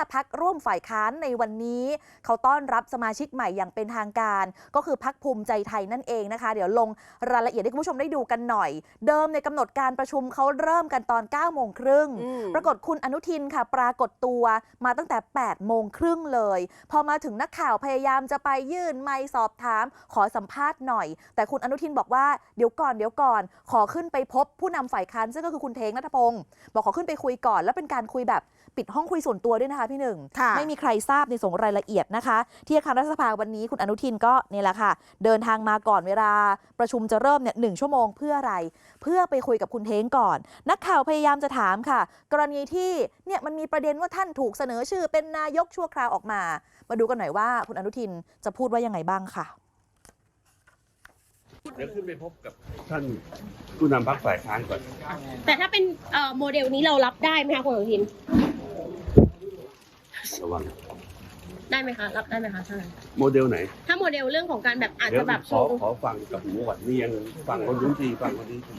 5 พักร่วมฝ่ายค้านในวันนี้ เขาต้อนรับสมาชิกใหม่อย่างเป็นทางการ ก็คือพักภูมิใจไทยนั่นเองนะคะ เดี๋ยวลงรายละเอียดให้คุณผู้ชมได้ดูกันหน่อย เดิมในยกำหนดการประชุมเขาเริ่มกันตอน9โมงครึ่งอืมปรากฏคุณอนุทินค่ะ ปรากฏตัวมาตั้งแต่8โมงครึ่งเลย พอมาถึงนักข่าวพยายามจะไปยื่นไมค์สอบถาม ขอสัมภาษณ์หน่อย แต่คุณอนุทินบอกว่าเดี๋ยวก่อนเดี๋ยวก่อน ขอขึ้นไปพบผู้นำฝ่ายค้านซึ่งก็คือคุณเทงนัทพงศ์บอกขอขึ้นไปคุยก่อน แล้วเป็นการคุยแบบปิดห้องคุยส่วนตัวด้วยนะคะพี่หนึ่งค่ะไม่มีใครทราบในส่งรายละเอียดนะคะ ที่อาคารรัฐสภาวันนี้คุณอนุทินก็เนี่ยแหละค่ะ เดินทางมาก่อนเวลาประชุมจะเริ่มเนี่ยหนึ่งชั่วโมงเพื่ออะไร เพื่อไปคุยกับคุณเท้งก่อน นักข่าวพยายามจะถามค่ะ กรณีที่เนี่ยมันมีประเด็นว่าท่านถูกเสนอชื่อเป็นนายกชั่วคราวออกมา มาดูกันหน่อยว่าคุณอนุทินจะพูดว่ายังไงบ้างค่ะเดี๋ยวขึ้นไปพบกับท่านผู้นำพรรคฝ่ายค้านก่อน แต่ถ้าเป็นเอ่อโมเดลนี้เรารับได้ไหมคะคุณอนุทิน ระวัง ได้ไหมคะรับได้ไหมคะท่านโมเดลไหน ถ้าโมเดลเรื่องของการแบบอาจเดี๋ยจะวแบบขโชอว์ขอฟังกับหูก่อนนี่ยังฟังคนนู้นทีฟังคนนี้ที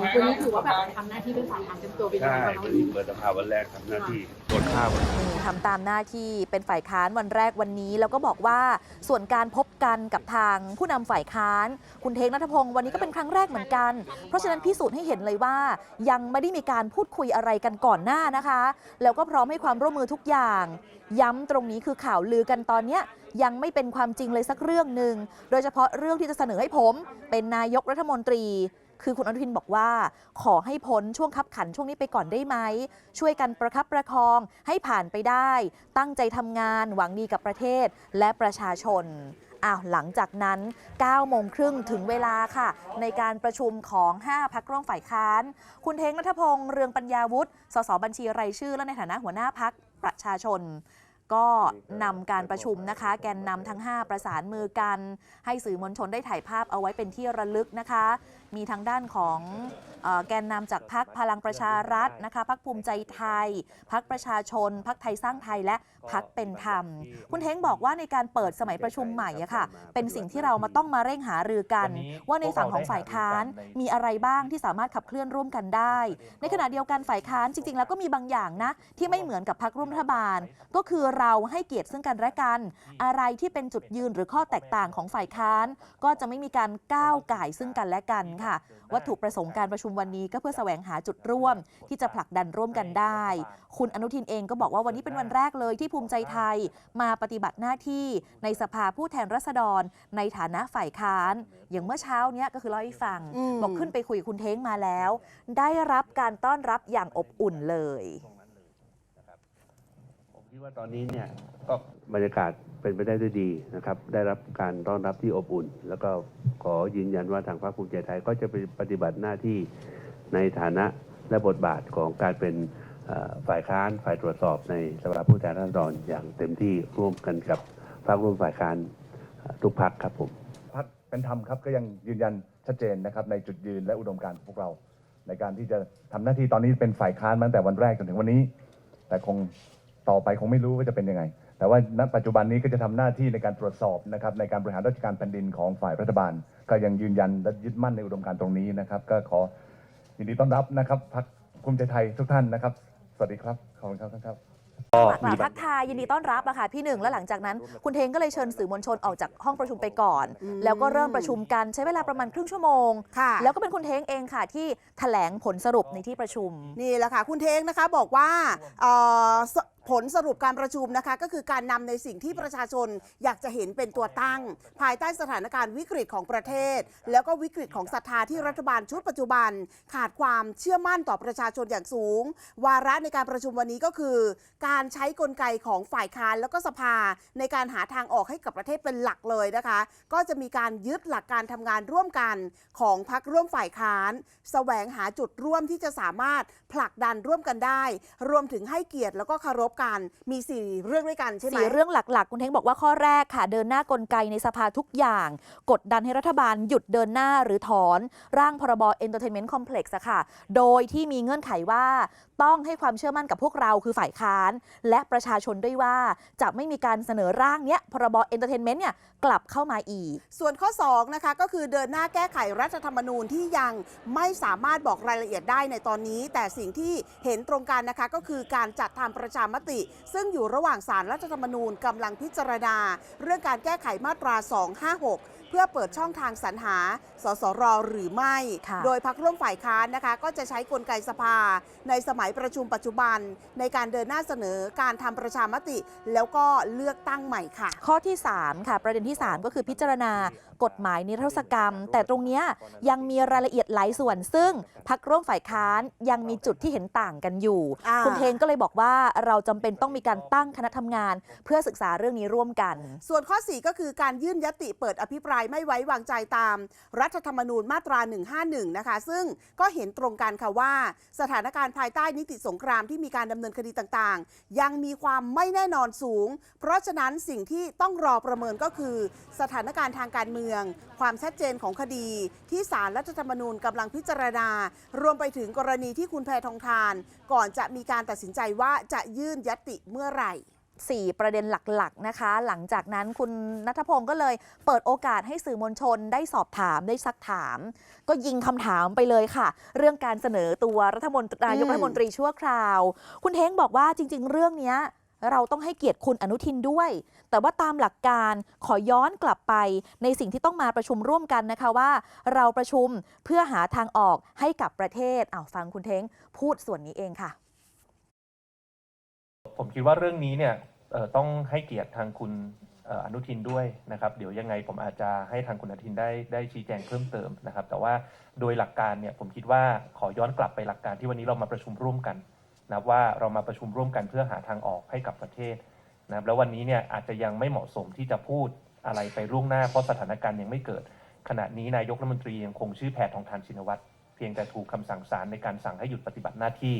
วันนี้ถือว่าแบบทำหน้าที่เป็นฝ่ายค้านเต็มตัวไปเลใช่ยวันนี้เปิดสภาวันแรกทำหน้าที่กดข้าวนี่ทำตามหน้าที่เป็นฝ่ายค้านวันแรกวันนี้ แล้วก็บอกว่าส่วนการพบกันกับทางผู้นำฝ่ายค้าน คุณเทงนัทพงศ์วันนี้ก็เป็นครั้งแรกเหมือนกัน เพราะฉะนั้นพิสูจน์ให้เห็นเลยว่า ยังไม่ได้มีการพูดคุยอะไรกันก่อนหน้านะคะ แล้วก็พร้อมให้ความร่วมมือทุกอย่าง ย้ำตรงนี้คือข่าวลือกันตอนนี้ยังไม่เป็นความจริงเลยสักเรื่องหนึ่งโดยเฉพาะเรื่องที่จะเสนอให้ผม เป็นนายกรัฐมนตรี คือคุณอนุทินบอกว่า ขอให้พ้นช่วงคับขันช่วงนี้ไปก่อนได้ไหม ช่วยกันประคับประคองให้ผ่านไปได้ ตั้งใจทำงานหวังดีกับประเทศและประชาชนอ้าวหลังจากนั้น9โมงครึ่งถึงเวลาค่ะ ในการประชุมของ 5 พักร่วมฝ่ายค้าน คุณเทงนัทพงศ์เรืองปัญญาวุฒิ สสบัญชีรายชื่อและในฐานะหัวหน้าพักประชาชน ก็นำการประชุมนะคะ แกนนำทั้ง 5 ประสานมือกัน ให้สื่อมวลชนได้ถ่ายภาพเอาไว้เป็นที่ระลึกนะคะ มีทางด้านของอแกนนำจากพักพลังประชารัฐนะคะพักภูมิใจไทย พักประชาชน พักไทยสร้างไทยและพักเป็นธรรม คุณเท้งบอกว่าในการเปิดสมัยประชุมใหม่อะค่ะ เป็นสิ่งที่เรามาต้องมาเร่งหารือกัน ว่าในฝั่งของฝ่ายค้านมีอะไรบ้างที่สามารถขับเคลื่อนร่วมกันได้ ในขณะเดียวกันฝ่ายค้านจริง ๆ แล้วก็มีบางอย่างนะที่ไม่เหมือนกับพักร่วมรัฐบาลก็คือเราให้เกียรติซึ่งกันและกัน อะไรที่เป็นจุดยืนหรือข้อแตกต่างของฝ่ายค้าน ก็จะไม่มีการก้าวไก่ายซึ่งกันและกันค่ะ วัตถุประสงค์การประชุมวันนี้ก็เพื่อแสวงหาจุดร่วม ที่จะผลักดันร่วมกันได้ คุณอนุทินเองก็บอกว่าวันนี้เป็นวันแรกเลยที่ภูมิใจไทยมาปฏิบัติหน้าที่ในสภาผู้แทนราษฎร ในฐานะฝ่ายค้าน อย่างเมื่อเช้าเนี้ยก็คือเล่าให้ฟังอืมบอกขึ้นไปคุยกับคุณเท้งมาแล้ว ได้รับการต้อนรับอย่างอบอุ่นเลยผม คิดว่าตอนนี้เนี่ยก็บรรยากาศเป็นไปได้ด้วยดีนะครับ ได้รับการต้อนรับที่อบอุ่น แล้วก็ขอยืนยันว่าทางพรรคภูมิใจไทยก็จะไปปฏิบัติหน้าที่ในฐานะและบทบาทของการเป็นฝ่ายค้านฝ่ายตรวจสอบในสภาผู้แทนราษฎรอย่างเต็มที่ร่วมกันกับพรรคร่วมฝ่ายค้านทุกพรรครับผมพักเป็นธรรมครับก็ยังยืนยันชัดเจนนะครับในจุดยืนและอุดมการณ์ของพวกเรา ในการที่จะทำหน้าที่ตอนนี้เป็นฝ่ายค้านมาตั้งแต่วันแรกจนถึงวันนี้ แต่คง ต่อไปคงไม่รู้ว่าจะเป็นยังไง แต่ว่าณปัจจุบันนี้ก็จะทำหน้าที่ในการตรวจสอบนะครับในการบริหารราชการแผ่นดินของฝ่ายรัฐบาล ก็ยังยืนยันและยึดมั่นในอุดมการณ์ตรงนี้นะครับ ก็ขอยินดีต้อนรับนะครับพักภูมิใจไทยทุกท่านนะครับ สวัสดีครับขอบคุณครับท่านครับกราบทักทายยินดีต้อนรับอะค่ะพี่หนึ่งแล้วหลังจากนั้น คุณเทงก็เลยเชิญสื่อมวลชนออกจากห้องประชุมไปก่อนอืมแล้วก็เริ่มประชุมกันใช้เวลาประมาณครึ่งชั่วโมงค่ะแล้วก็เป็นคุณเทงเองค่ะที่แถลงผลสรุปในที่ประชุม นี่แหละค่ะ คุณเทงนะคะบอกว่าเอ่อสผลสรุปการประชุมนะคะก็คือการนำในสิ่งที่ประชาชนอยากจะเห็นเป็นตัวตั้ง ภายใต้สถานการณ์วิกฤตของประเทศ แล้วก็วิกฤตของศรัทธาที่รัฐบาลชุดปัจจุบัน ขาดความเชื่อมั่นต่อประชาชนอย่างสูง วาระในการประชุมวันนี้ก็คือ การใช้กลไกของฝ่ายค้านแล้วก็สภา ในการหาทางออกให้กับประเทศเป็นหลักเลยนะคะ ก็จะมีการยึดหลักการทำงานร่วมกันของพักร่วมฝ่ายค้านแสวงหาจุดร่วมที่จะสามารถผลักดันร่วมกันได้ รวมถึงให้เกียรติแล้วก็เคารพกันมี4เรื่องด้วยกันใช่ไหมสี่เรื่องหลัก ๆ คุณเท้งบอกว่าข้อแรกค่ะ เดินหน้ากลไกในสภาทุกอย่าง กดดันให้รัฐบาลหยุดเดินหน้าหรือถอนร่างพรบ Entertainment Complex อะค่ะ โดยที่มีเงื่อนไขว่าต้องให้ความเชื่อมั่นกับพวกเราคือฝ่ายค้าน และประชาชนด้วยว่าจะไม่มีการเสนอร่างเนี้ยพรบ Entertainment เนี่ยกลับเข้ามาอีก ส่วนข้อ2นะคะก็คือเดินหน้าแก้ไขรัฐธรรมนูญที่ยังไม่สามารถบอกรายละเอียดได้ในตอนนี้ แต่สิ่งที่เห็นตรงกันนะคะก็คือการจัดทำประชามติ ซึ่งอยู่ระหว่างสารรัฐธรรมนูญกำลังพิจารณา เรื่องการแก้ไขมาตรา 256 เพื่อเปิดช่องทางสรรหา สสรหรือไม่ค่ะโดยพักร่วมฝ่ายค้านนะคะ ก็จะใช้กลไกสภา ในสมัยประชุมปัจจุบัน ในการเดินหน้าเสนอการทำประชามติ แล้วก็เลือกตั้งใหม่ค่ะ ข้อที่ 3 ค่ะ ประเด็นที่ 3 ก็คือพิจารณา กฎหมายนิรโทษกรรม แต่ตรงเนี้ยยังมีรายละเอียดหลายส่วน ซึ่งพักร่วมฝ่ายค้านยังมีจุดที่เห็นต่างกันอยู่อ่าคุณเทงก็เลยบอกว่าเราจำเป็นต้องมีการตั้งคณะทำงาน เพื่อศึกษาเรื่องนี้ร่วมกัน ส่วนข้อ 4 ก็คือการยื่นยติเปิดอภิปรายไม่ไว้วางใจตาม รัฐธรรมนูญมาตรา 151 นะคะ ซึ่งก็เห็นตรงกันค่ะว่า สถานการณ์ภายใต้นิติสงครามที่มีการดำเนินคดีต่างๆ ยังมีความไม่แน่นอนสูง เพราะฉะนั้นสิ่งที่ต้องรอประเมินก็คือ สถานการณ์ทางการเมืองความชัดเจนของคดีที่ศาลรัฐธรรมนูญกำลังพิจารณา รวมไปถึงกรณีที่คุณแพทองทาน ก่อนจะมีการตัดสินใจว่าจะยื่นยติเมื่อไหร่4ประเด็นหลักๆนะคะ หลังจากนั้นคุณนัทพงศ์ก็เลยเปิดโอกาสให้สื่อมวลชนได้สอบถามได้ซักถาม ก็ยิงคำถามไปเลยค่ะ เรื่องการเสนอตัวรัฐมนตรีนายกรัฐมนตรีชั่วคราว คุณเท้งบอกว่าจริง ๆ เรื่องนี้ เราต้องให้เกียรติคุณอนุทินด้วย แต่ว่าตามหลักการขอย้อนกลับไปในสิ่งที่ต้องมาประชุมร่วมกันนะคะว่า เราประชุมเพื่อหาทางออกให้กับประเทศอ้าวฟังคุณเท้งพูดส่วนนี้เองค่ะ ผมคิดว่าเรื่องนี้เนี่ยต้องให้เกียรติทางคุณเอ่ออนุทินด้วยนะครับ เดี๋ยวยังไงผมอาจจะให้ทางคุณอนุทินได้ได้ชี้แจงเพิ่มเติมนะครับ แต่ว่าโดยหลักการเนี่ยผมคิดว่าขอย้อนกลับไปหลักการที่วันนี้เรามาประชุมร่วมกัน นะครับว่าเรามาประชุมร่วมกันเพื่อหาทางออกให้กับประเทศนะครับแล้ววันนี้เนี่ยอาจจะยังไม่เหมาะสมที่จะพูดอะไรไปล่วงหน้าเพราะสถานการณ์ยังไม่เกิด ขณะนี้นายกรัฐมนตรียังคงชื่อแพทองทานชินวัตรเพียงแต่ถูกคำสั่งศาลในการสั่งให้หยุดปฏิบัติหน้าที่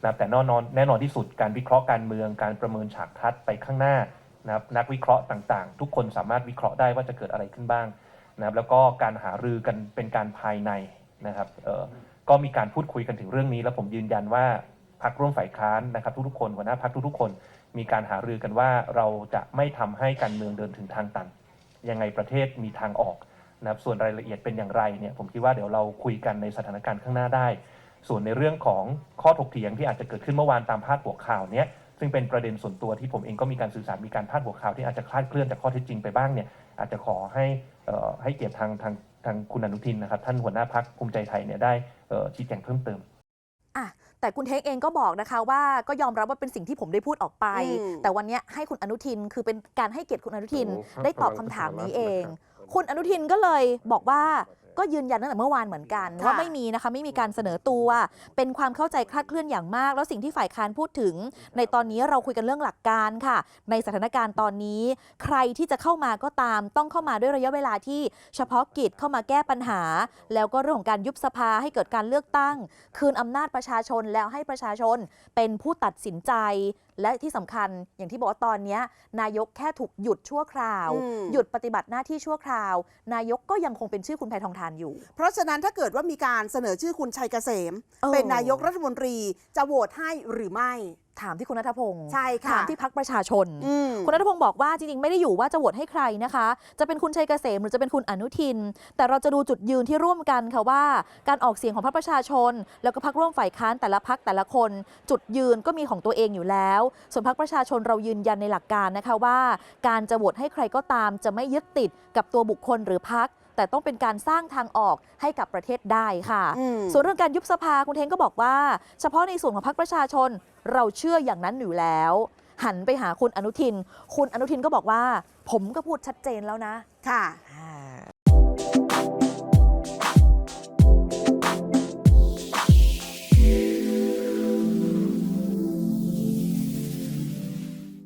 นะครับแต่แน่นอนแน่นอนที่สุดการวิเคราะห์การเมืองการประเมินฉากทัศน์ไปข้างหน้านะครับนักวิเคราะห์ต่างๆ ทุกคนสามารถวิเคราะห์ได้ว่าจะเกิดอะไรขึ้นบ้างนะครับแล้วก็การหารือกันเป็นการภายในนะครับก็มีการพูดคุยกันถึงเรื่องนี้ แล้วผมยืนยันว่า พักร่วมฝ่ายค้านนะครับทุกๆคนหัวหน้าพักทุกๆคน มีการหารือกันว่าเราจะไม่ทำให้การเมืองเดินถึงทางตัน ยังไงประเทศมีทางออกนะครับส่วนรายละเอียดเป็นอย่างไรเนี่ยผมคิดว่าเดี๋ยวเราคุยกันในสถานการณ์ข้างหน้าได้ ส่วนในเรื่องของข้อถกเถียงที่อาจจะเกิดขึ้นเมื่อวานตามพาดหัวข่าวเนี้ยซึ่งเป็นประเด็นส่วนตัวที่ผมเองก็มีการสื่อสารมีการพาดหัวข่าวที่อาจจะคลาดเคลื่อนจากข้อเท็จจริงไปบ้างเนี่ยอาจจะขอให้ให้เกียรติทางทางทางคุณอนุทินนะครับท่านหัวหน้าพักภูมิใจไทยเนี่ยได้ชี้แจงเพิ่มเติม แต่คุณเทคเองก็บอกนะคะว่าก็ยอมรับว่าเป็นสิ่งที่ผมได้พูดออกไปอืมแต่วันเนี้ยให้คุณอนุทินคือเป็นการให้เกียรติคุณอนุทินโอ้โหได้ตอบคำถามนี้เอง คุณอนุทินก็เลยบอกว่า ก็ยืนยันตั้งแต่เมื่อวานเหมือนกันค่ะว่าไม่มีนะคะไม่มีการเสนอตัว เป็นความเข้าใจคลาดเคลื่อนอย่างมาก แล้วสิ่งที่ฝ่ายค้านพูดถึง ในตอนนี้เราคุยกันเรื่องหลักการค่ะ ในสถานการณ์ตอนนี้ ใครที่จะเข้ามาก็ตาม ต้องเข้ามาด้วยระยะเวลาที่เฉพาะกิจเข้ามาแก้ปัญหา แล้วก็เรื่องของการยุบสภาให้เกิดการเลือกตั้ง คืนอำนาจประชาชนแล้วให้ประชาชนเป็นผู้ตัดสินใจและที่สำคัญอย่างที่บอกว่าตอนเนี้ยนายกแค่ถูกหยุดชั่วคราวอืมหยุดปฏิบัติหน้าที่ชั่วคราว นายกก็ยังคงเป็นชื่อคุณแพทองทานอยู่ เพราะฉะนั้นถ้าเกิดว่ามีการเสนอชื่อคุณชัยเกษมเออเป็นนายกรัฐมนตรีจะโหวตให้หรือไม่ถามที่คุณนัทพงศ์ใช่ค่ะถามที่พักประชาชนอืมคุณนัทพงศ์บอกว่าจริงๆ ไม่ได้อยู่ว่าจะโหวตให้ใครนะคะ จะเป็นคุณชัยเกษมหรือจะเป็นคุณอนุทิน แต่เราจะดูจุดยืนที่ร่วมกันค่ะว่า การออกเสียงของพรรคประชาชน แล้วก็พักร่วมฝ่ายค้านแต่ละพักแต่ละคน จุดยืนก็มีของตัวเองอยู่แล้ว ส่วนพักประชาชนเรายืนยันในหลักการนะคะว่า การจะโหวตให้ใครก็ตามจะไม่ยึดติดกับตัวบุคคลหรือพัก แต่ต้องเป็นการสร้างทางออกให้กับประเทศได้ค่ะอืมส่วนเรื่องการยุบสภาคุณเทงก็บอกว่า เฉพาะในส่วนของพรรคประชาชนเราเชื่ออย่างนั้นอยู่แล้ว หันไปหาคุณอนุทิน คุณอนุทินก็บอกว่า ผมก็พูดชัดเจนแล้วนะค่ะ